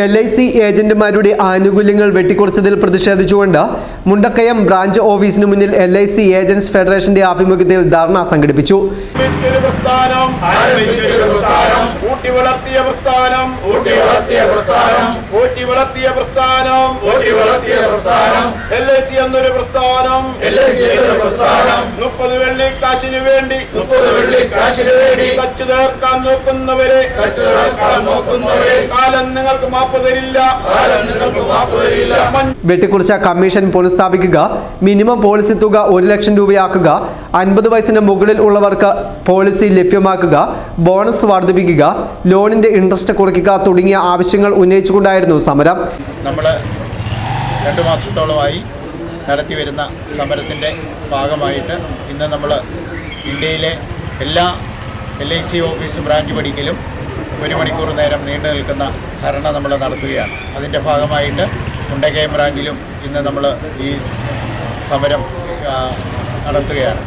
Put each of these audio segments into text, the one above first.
L I C ഏജന്റുമാരുടെ ആനുകൂല്യങ്ങൾ വെട്ടിക്കുറച്ചതിൽ പ്രതിഷേധിച്ചുകൊണ്ട് Mundakayam branch ഓഫീസിന് മുന്നിൽ എൽ ഐ സി ഏജന്റ്സ് ഫെഡറേഷന്റെ ആഭിമുഖ്യത്തിൽ ധർണ സംഘടിപ്പിച്ചു. എന്നൊരു പ്രസ്ഥാനം മുപ്പത് വേണ്ടി മുപ്പത് കാശിന് വേണ്ടി കച്ചു തീർക്കാൻ നോക്കുന്നവരെ കച്ചു തീർക്കാൻ നോക്കുന്നവരെ. കാലം നിങ്ങൾക്ക് മാപ്പ് തരില്ല. കാലം നിങ്ങൾക്ക് മാപ്പ് തരില്ല. വെട്ടിക്കുറച്ച കമ്മീഷൻ പുനഃസ്ഥാപിക്കുക മിനിമം പോളിസി തുക ഒരു ലക്ഷം രൂപയാക്കുക. അൻപത് വയസ്സിന് മുകളിൽ ഉള്ളവർക്ക് പോളിസി ലഭ്യമാക്കുക. ബോണസ് വർദ്ധിപ്പിക്കുക. ലോണിന്റെ ഇൻട്രസ്റ്റ് കുറയ്ക്കുക തുടങ്ങിയ ആവശ്യങ്ങൾ ഉന്നയിച്ചുകൊണ്ടായിരുന്നു സമരം. നമ്മൾ രണ്ട് മാസത്തോളമായി നടത്തി വരുന്ന സമരത്തിന്റെ ഭാഗമായിട്ട് ഇന്ന് നമ്മൾ ഇന്ത്യയിലെ എല്ലാ L I C office branch പടിക്കലും ഒരു മണിക്കൂർ നേരം നീണ്ടു നിൽക്കുന്ന ധർണ നമ്മൾ നടത്തുകയാണ്. അതിന്റെ ഭാഗമായിട്ട് മുണ്ടക്കയം ബ്രാഞ്ചിലും ഇന്ന് നമ്മൾ ഈ സമരം നടത്തുകയാണ്.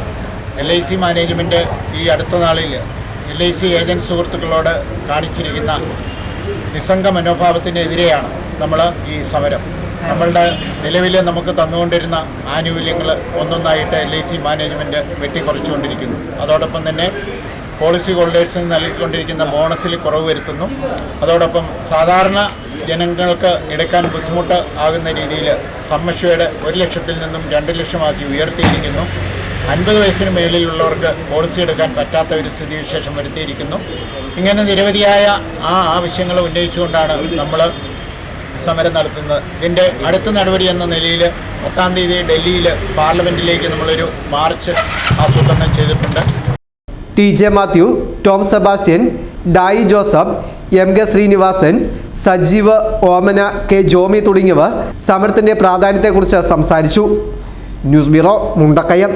എൽ ഐ സി മാനേജ്മെന്റ് ഈ അടുത്ത നാളിൽ എൽ ഐ സി ഏജന്റ് സുഹൃത്തുക്കളോട് കാണിച്ചിരിക്കുന്ന നിസ്സംഗ മനോഭാവത്തിനെതിരെയാണ് നമ്മൾ ഈ സമരം. നമ്മളുടെ നിലവിൽ നമുക്ക് തന്നുകൊണ്ടിരുന്ന ആനുകൂല്യങ്ങൾ ഒന്നൊന്നായിട്ട് എൽ ഐ സി മാനേജ്മെന്റ് വെട്ടിക്കുറച്ചുകൊണ്ടിരിക്കുന്നു അതോടൊപ്പം തന്നെ പോളിസി ഹോൾഡേഴ്സിന് നൽകിക്കൊണ്ടിരിക്കുന്ന ബോണസിൽ കുറവ് വരുത്തുന്നു. അതോടൊപ്പം സാധാരണ ജനങ്ങൾക്ക് എടുക്കാൻ ബുദ്ധിമുട്ട് ആകുന്ന രീതിയിൽ സമ്മശയുടെ ഒരു ലക്ഷത്തിൽ നിന്നും രണ്ട് ലക്ഷമാക്കി ഉയർത്തിയിരിക്കുന്നു. അൻപത് വയസ്സിന് മേലിലുള്ളവർക്ക് പോളിസി എടുക്കാൻ പറ്റാത്ത ഒരു സ്ഥിതിവിശേഷം വരുത്തിയിരിക്കുന്നു. ഇങ്ങനെ നിരവധിയായ ആ ആവശ്യങ്ങൾ ഉന്നയിച്ചുകൊണ്ടാണ് നമ്മൾ സമരം നടത്തുന്നത്. ഇതിന്റെ അടുത്ത നടപടി എന്ന നിലയിൽ പത്താം തീയതി ഡൽഹിയിൽ പാർലമെന്റിലേക്ക് നമ്മളൊരു മാർച്ച് ആസൂത്രണം ചെയ്തിട്ടുണ്ട്. T J Mathew Tom Sebastian Dai Joseph M K Sreenivasan Sajeev Omana K Jomi തുടങ്ങിയവർ സമരത്തിന്റെ പ്രാധാന്യത്തെക്കുറിച്ച് സംസാരിച്ചു. News bureau Mundakkayam.